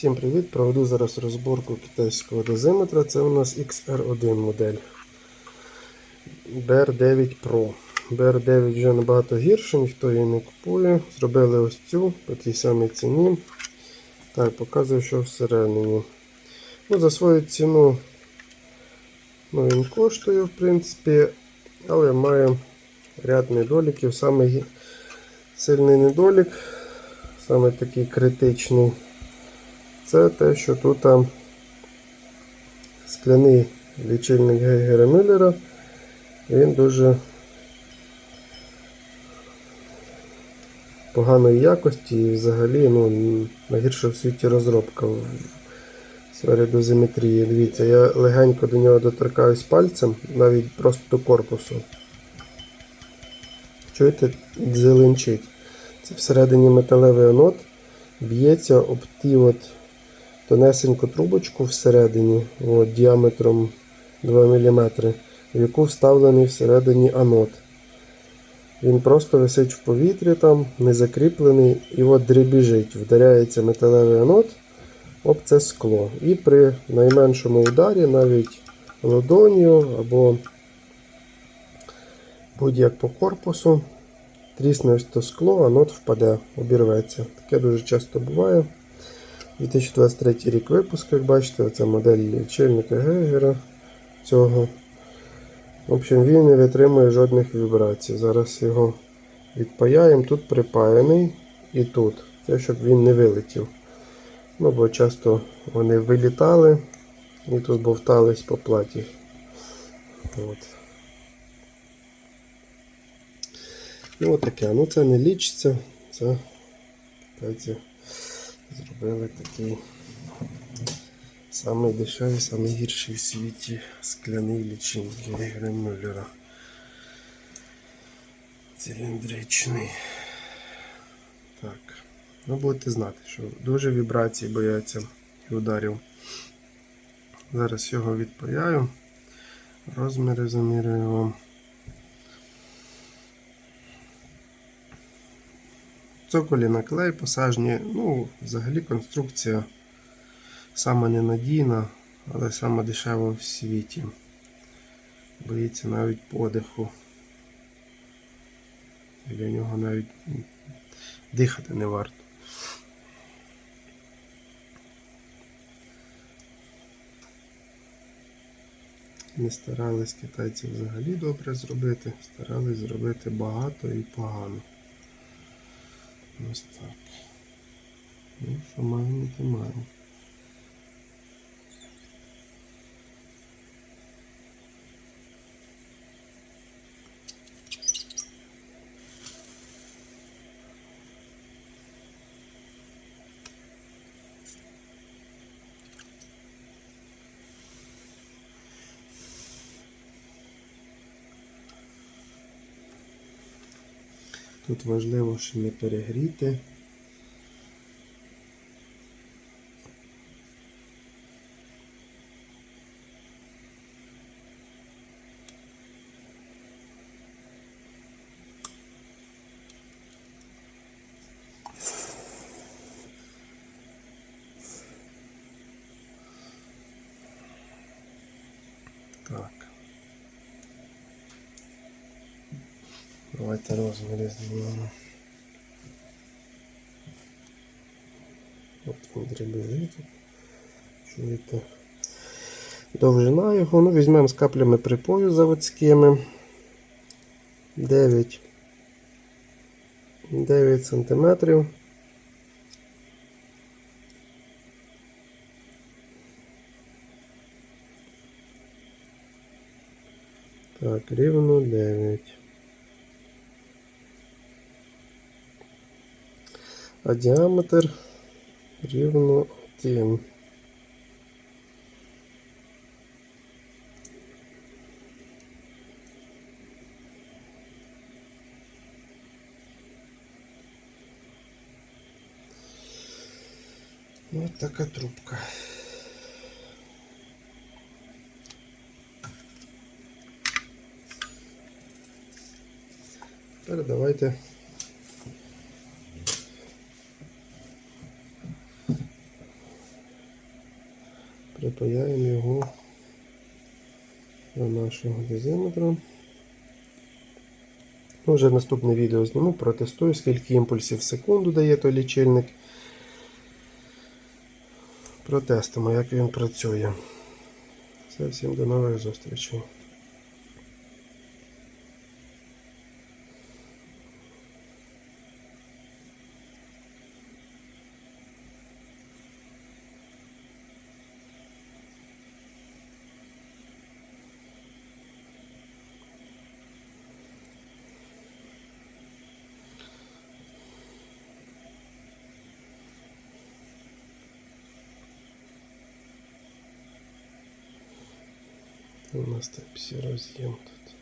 Всім привіт! Проведу зараз розборку китайського дозиметра. Це у нас XR1 модель BR9 Pro. BR9 вже набагато гірше, ніхто її не купує. Зробили ось цю по тій самій ціні. Так, показую, що всередині. Ну, За свою ціну ну, він коштує, в принципі, але має ряд недоліків. Саме сильний недолік, саме такий критичний. Це те, що тут скляний лічильник Гейгера Мюллера, він дуже поганої якості і взагалі ну, найгірша в світі розробка в сфері дозиметрії. Дивіться, я легенько до нього доторкаюсь пальцем, навіть просто до корпусу. Чуєте, дзеленчить. Це всередині металевий анод б'ється об ті от тонесеньку трубочку всередині, от, діаметром 2 мм, в яку вставлений всередині анод. Він просто висить в повітрі там, не закріплений, і от дребіжить, вдаряється металевий анод об це скло. І при найменшому ударі, навіть ладонью або будь-як по корпусу, трісне ось то скло, анод впаде, обірветься. Таке дуже часто буває. 2023 рік випуску, як бачите, це модель лічильника Гейгера цього. В общем, він не витримує жодних вібрацій. Зараз його відпаяємо. Тут припаяний і тут. Це щоб він не вилетів. Ну, бо часто вони вилітали і тут бовтались по платі. От. І от таке. Ну це не лічиться. Це зробили такий самий дешевий, самий гірший в світі скляний лічильник Гейгера Мюллера. Циліндричний. Так. Ну, будете знати, що дуже вібрації бояться і ударів. Зараз його відпаяю. Розміри замірюю вам. Цоколі на клей посажні, ну, взагалі конструкція сама ненадійна, але сама дешева в світі. Боїться навіть подиху. Для нього навіть дихати не варто. Не старались китайці взагалі добре зробити, старались зробити багато і погано. Ось так. Ну, що маємо, то маємо. Тут важливо, що не перегріти. Так. Давайте розміри знімемо. От він дрібезить. Чуєте? Довжина його. Ну, візьмемо з каплями припою заводськими. 9. 9 сантиметрів. Так, рівно 9. А діаметр рівно 1. Ось така трубка. Тепер давайте Припаяємо його до нашого дозиметра. Ну, Вже наступне відео зніму, протестую, скільки імпульсів в секунду дає той лічильник. Протестимо, як він працює. Все, всім до нових зустрічей. У нас так все роз'єм тут.